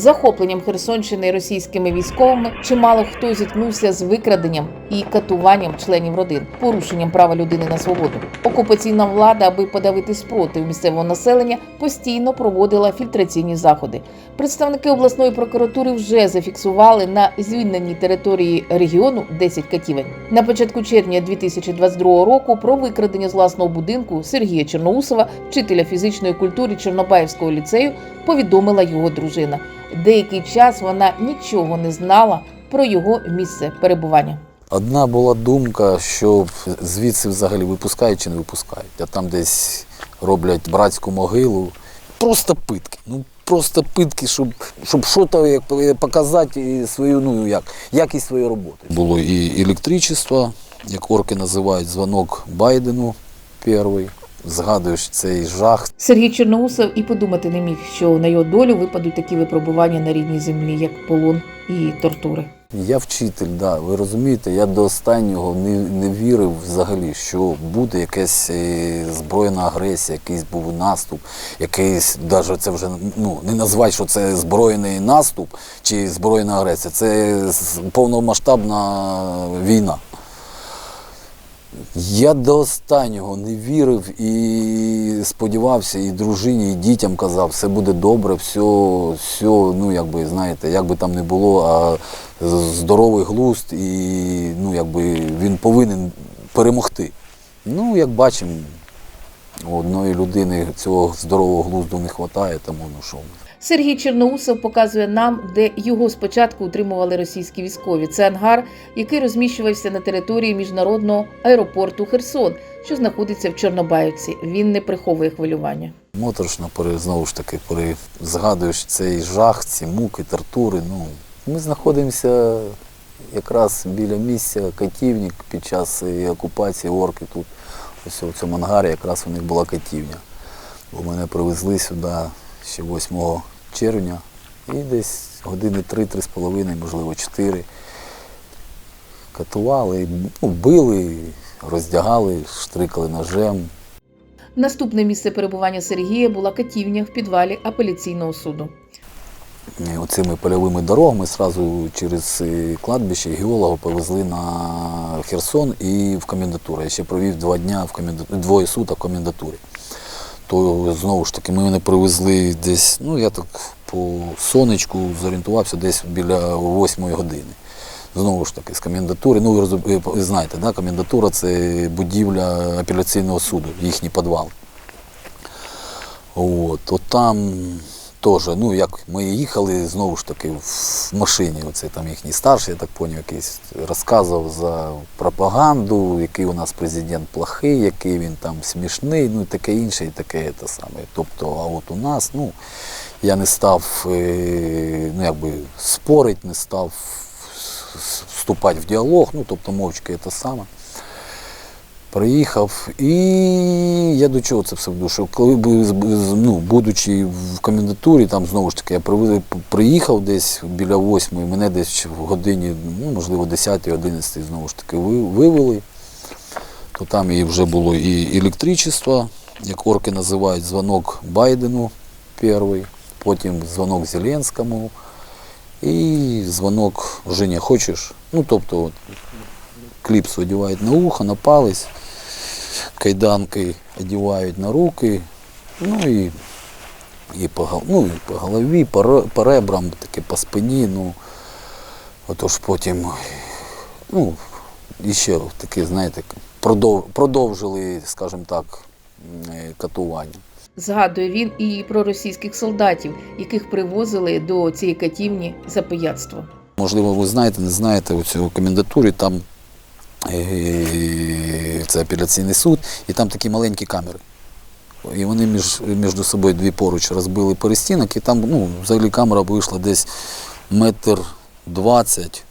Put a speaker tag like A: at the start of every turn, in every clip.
A: Захопленням Херсонщини російськими військовими чимало хто зіткнувся з викраденням і катуванням членів родин, порушенням права людини на свободу. Окупаційна влада, аби подавити спротив місцевого населення, постійно проводила фільтраційні заходи. Представники обласної прокуратури вже зафіксували на звільненій території регіону 10 катівень. На початку червня 2022 року про викрадення з власного будинку Сергія Чорноусова, вчителя фізичної культури Чорнобаївського ліцею, повідомила його дружина. Деякий час вона нічого не знала про його місце перебування.
B: Одна була думка, що звідси взагалі випускають чи не випускають, а там десь роблять братську могилу. Просто питки. Ну просто питки, щоб, щоб щось як показати свою, ну як, якість своєї роботи. Було і електричество, як орки називають, дзвонок Байдену перший. Згадуєш цей жах,
A: Сергій Чорноусов і подумати не міг, що на його долю випадуть такі випробування на рідній землі, як полон і тортури.
B: Я вчитель, да. Ви розумієте, я до останнього не, не вірив взагалі, що буде якась е, збройна агресія, якийсь був наступ, якийсь, навіть це вже ну, не назвати, що це збройний наступ чи збройна агресія, це повномасштабна війна. Я до останнього не вірив і сподівався, і дружині, і дітям казав, все буде добре, все, все, ну якби знаєте, як би там не було, а здоровий глузд, і ну якби він повинен перемогти. Ну, як бачимо, у одної людини цього здорового глузду не вистачає, тому ну що.
A: Сергій Чорноусов показує нам, де його спочатку утримували російські військові. Це ангар, який розміщувався на території міжнародного аеропорту Херсон, що знаходиться в Чорнобаївці. Він не приховує хвилювання.
B: Моторошно пере, знову ж таки, пере, згадуєш цей жах, ці муки, тортури. Ну, ми знаходимося якраз біля місця катівник під час окупації орки тут. Ось у цьому ангарі якраз у них була катівня. Бо мене привезли сюди ще 8 червня і десь години 3-3 з половиною, можливо, 4. Катували, ну, били, роздягали, штрикали ножем.
A: Наступне місце перебування Сергія була катівня в підвалі апеляційного суду.
B: Е, оцими польовими дорогами сразу через е, кладбище геолога повезли на Херсон і в комендатуру. Я ще провів два дня в комендатурі, двоє суток в комендатурі. То знову ж таки ми мене привезли десь, ну я так по сонечку зорієнтувався десь біля 8 години. Знову ж таки, з комендатури, ну ви знаєте, да, комендатура це будівля апеляційного суду, їхній підвал. От, от там теж, ну як ми їхали знову ж таки в машині, оце там їхній старший, я так поняв, якийсь розказував за пропаганду, який у нас президент плохий, який він там смішний, ну і таке інше, і таке те саме. Тобто, а от у нас, ну, я не став е, ну, якби, спорити, не став вступати в діалог, ну тобто мовчки те саме. Приїхав, і я до чого це все веду, що коли ну, будучи в комендатурі, там знову ж таки, я приїхав десь біля восьмої, мене десь в годині, ну, можливо, 10-11 знову ж таки вивели, то там і вже було і електричество, як орки називають, дзвонок Байдену перший, потім дзвонок Зеленському. І дзвонок Женя, хочеш? Ну, тобто, от, кліпс одягають на ухо, на палець, кайданки одягають на руки, ну і, і, по, ну, і по голові, по, по ребрам, таке по спині. Ну, отож потім, ну, і ще таке, знаєте, продовжили, скажімо так, е, катування.
A: Згадує він і про російських солдатів, яких привозили до цієї катівні за пияцтво.
B: Можливо, ви знаєте, не знаєте, у цій комендатурі там це апеляційний суд, і там такі маленькі камери. І вони між, між собою дві поруч розбили перестінок, і там ну, взагалі камера вийшла десь метр двадцять,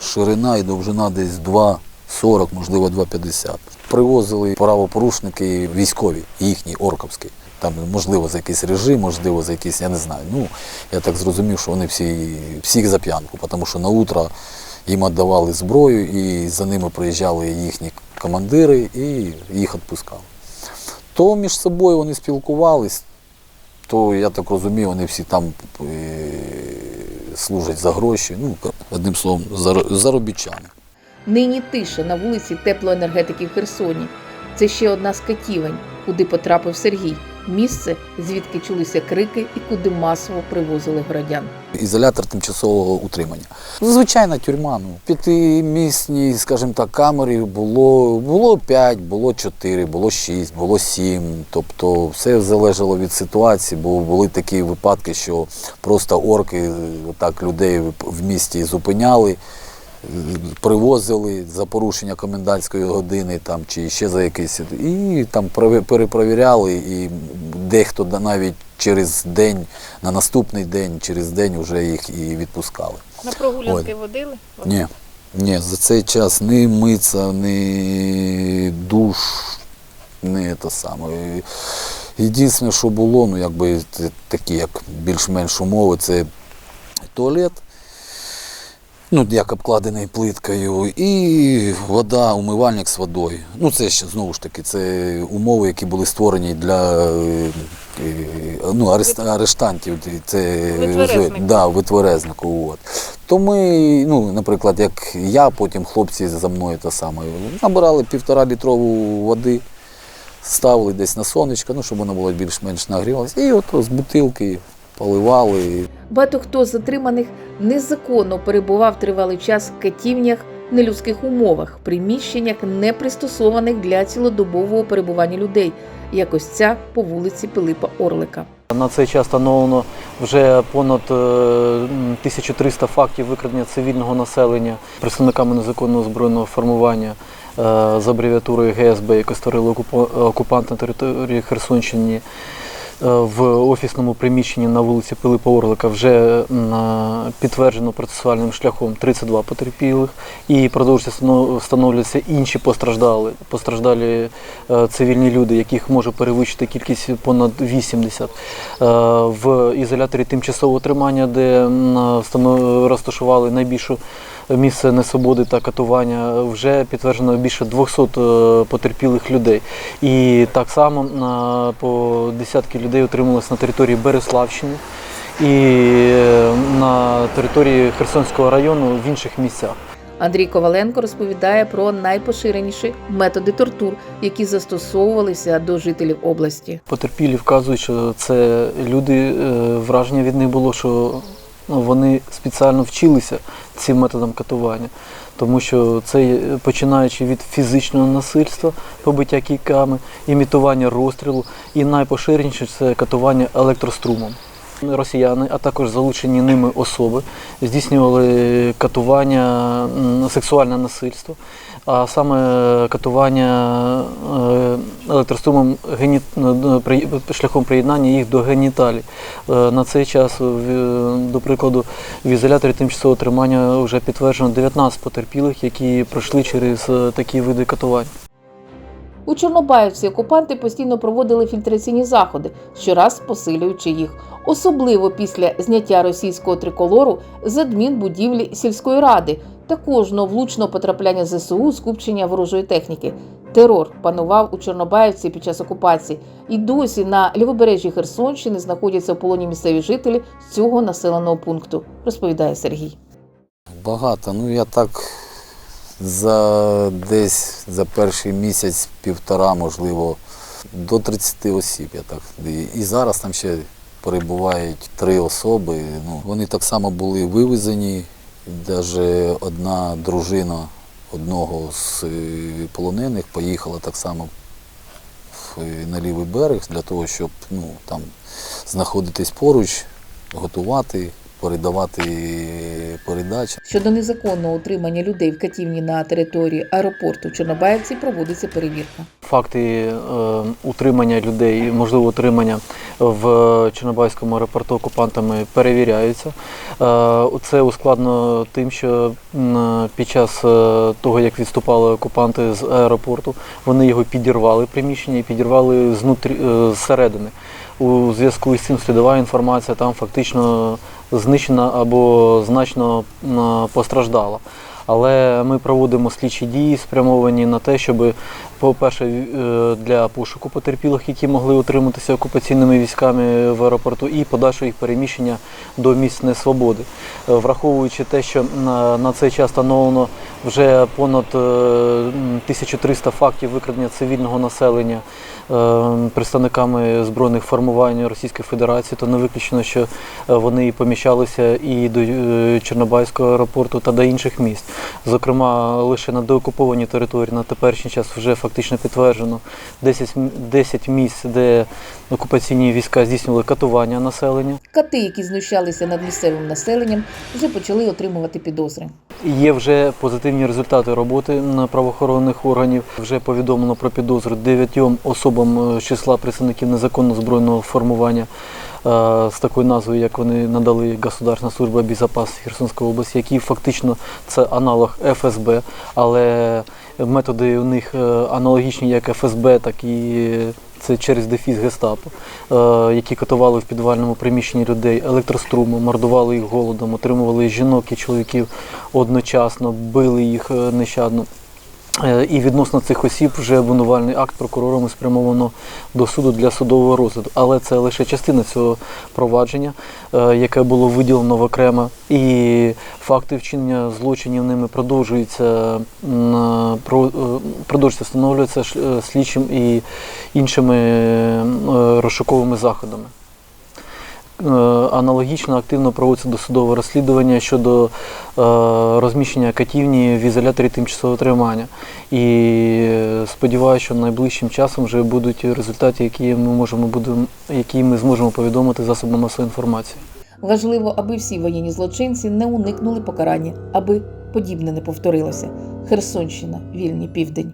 B: ширина і довжина десь 2,40, можливо, 2,50. Привозили правопорушники військові, їхні, орковські. Там, можливо, за якийсь режим, можливо, за якийсь, я не знаю. Ну, я так зрозумів, що вони всі, всіх за п'янку, тому що на утро їм віддавали зброю, і за ними приїжджали їхні командири і їх відпускали. То між собою вони спілкувались, то я так розумію, вони всі там е, служать за гроші. Ну, одним словом, зар- заробітчани.
A: Нині тиша на вулиці теплоенергетики в Херсоні. Це ще одна з катівень, куди потрапив Сергій. Місце, звідки чулися крики і куди масово привозили городян.
B: Ізолятор тимчасового утримання. Звичайна тюрма. Ну, п'ятимісній, скажімо так, камері було, було 5, було 4, було 6, було 7. Тобто все залежало від ситуації, бо були такі випадки, що просто орки так людей в місті зупиняли. Привозили за порушення комендантської години там, чи ще за якийсь, і там перепровіряли, і дехто навіть через день, на наступний день, через день вже їх і відпускали.
C: На прогулянки водили?
B: Ні, ні, за цей час ні миться, ні душ, ні те саме. Єдине, що було, ну якби такі, як більш-менш умови, це туалет, ну, як обкладений плиткою, і вода, умивальник з водою. Ну, це ще знову ж таки, це умови, які були створені для е, е, ну, арест, арештантів. Це
C: Витверезнику.
B: да, витверезнику. От. То ми, ну, наприклад, як я, потім хлопці за мною те саме, набирали півтора літрову води, ставили десь на сонечко, ну, щоб воно було більш-менш нагрівалося. І от з бутилки поливали.
A: Багато хто з затриманих незаконно перебував тривалий час в катівнях в нелюдських умовах, приміщеннях, не пристосованих для цілодобового перебування людей, як ось ця по вулиці Пилипа Орлика.
D: На цей час встановлено вже понад е, м, 1300 фактів викрадення цивільного населення представниками незаконного збройного формування е, з абревіатурою ГСБ, яке створили окупа- окупант на території Херсонщини. Е, В офісному приміщенні на вулиці Пилипа Орлика вже е, підтверджено процесуальним шляхом 32 потерпілих і продовжується встанов- встановлюються інші постраждали, постраждалі е, цивільні люди, яких може перевищити кількість понад 80. Е, В ізоляторі тимчасового тримання, де розташували найбільшу місце несвободи та катування, вже підтверджено більше 200 е, потерпілих людей. І так само е, по десятки людей отрималось на території Береславщини і е, на території Херсонського району в інших місцях.
A: Андрій Коваленко розповідає про найпоширеніші методи тортур, які застосовувалися до жителів області.
D: Потерпілі вказують, що це люди, враження від них було, що вони спеціально вчилися цим методом катування. Тому що це починаючи від фізичного насильства, побиття кійками, імітування розстрілу, і найпоширеніше це катування електрострумом. Росіяни, а також залучені ними особи, здійснювали катування, сексуальне насильство, а саме катування е, електрострумом гені... е, шляхом приєднання їх до геніталій. Е, На цей час, до прикладу, в ізоляторі тимчасового тримання вже підтверджено 19 потерпілих, які пройшли через е, такі види катувань.
A: У Чорнобаївці окупанти постійно проводили фільтраційні заходи, щораз посилюючи їх, особливо після зняття російського триколору з адмінбудівлі сільської ради та кожного влучного потрапляння ЗСУ скупчення ворожої техніки. Терор панував у Чорнобаївці під час окупації, і досі на лівобережжі Херсонщини знаходяться в полоні місцеві жителі з цього населеного пункту, розповідає Сергій.
B: Багато. Ну я так за десь за перший місяць, півтора, можливо, до 30 осіб. Я так. І, і зараз там ще перебувають три особи. Ну, вони так само були вивезені. Навіть одна дружина одного з е, полонених поїхала так само е, на лівий берег для того, щоб ну, там знаходитись поруч, готувати, передавати передачі.
A: Щодо незаконного утримання людей в катівні на території аеропорту в Чорнобаївці проводиться перевірка.
D: Факти е, утримання людей, можливо, утримання в Чорнобайському аеропорту окупантами перевіряються. Е, це ускладнено тим, що під час е, того, як відступали окупанти з аеропорту, вони його підірвали приміщення і підірвали знутрі, е, зсередини. У зв'язку з цим слідова інформація там фактично знищена або значно постраждала. Але ми проводимо слідчі дії, спрямовані на те, щоб, по-перше, е, для пошуку потерпілих, які могли утриматися окупаційними військами в аеропорту, і подальшого їх переміщення до місць несвободи. Е, Враховуючи те, що на, цей час встановлено вже понад е, м, 1300 фактів викрадення цивільного населення е, представниками збройних формувань Російської Федерації, то не виключено, що е, вони поміщалися і до е, Чорнобайського аеропорту та до інших міст. Зокрема, лише на деокупованій території на теперішній час вже фактично підтверджено 10, 10 місць, де окупаційні війська здійснювали катування населення.
A: Кати, які знущалися над місцевим населенням, вже почали отримувати підозри.
D: Є вже позитивні результати роботи м, правоохоронних органів. Вже повідомлено про підозру дев'ятьом особам е, з числа представників незаконного збройного формування е, з такою назвою, як вони надали Государственна служба безпеки Херсонської області, які фактично це аналог ФСБ, але методи у них е, аналогічні як ФСБ, так і це через дефіс гестапо, е, які катували в підвальному приміщенні людей електрострумом, мордували їх голодом, отримували жінок і чоловіків одночасно, били їх е, нещадно. Е, І відносно цих осіб вже обвинувальний акт прокурорами спрямовано до суду для судового розгляду. Але це лише частина цього провадження, е, яке було виділено окремо. І факти вчинення злочинів ними продовжуються, е, продовжуються встановлюються слідчим і іншими розшуковими заходами. Е, Аналогічно активно проводиться досудове розслідування щодо е, розміщення катівні в ізоляторі тимчасового тримання. І е, сподіваюся, що найближчим часом вже будуть результати, які ми можемо будемо, які ми зможемо повідомити засобам масової інформації.
A: Важливо, аби всі воєнні злочинці не уникнули покарання, аби подібне не повторилося. Херсонщина, вільний південь.